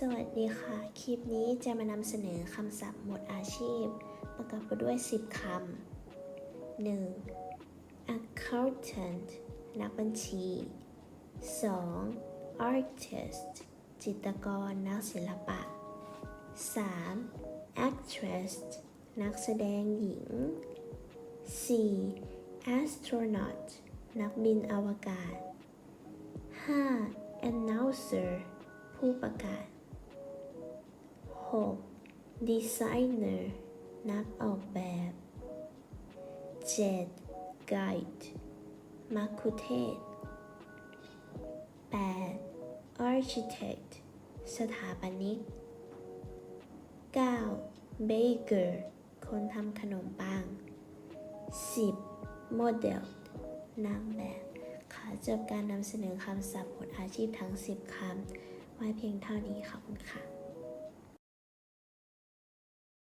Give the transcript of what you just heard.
สวัสดีค่ะ คลิปนี้จะมานำเสนอคำศัพท์หมวดอาชีพ ประกอบไปด้วย 10 คำ 1. accountant นักบัญชี 2. artist จิตรกรนักศิลปะ 3. actress นักแสดงหญิง 4. astronaut นักบินอวกาศ 5. announcer ผู้ประกาศ 6. designer นักออกแบบ 7. guide มัคคุเทศ 8. architect สถาปนิก 9. baker คนทำขนมปัง 10. model นางแบบค่ะจบการนำเสนอคำศัพท์บทอาชีพทั้ง 10 คำไว้เพียงเท่านี้ขอบคุณค่ะ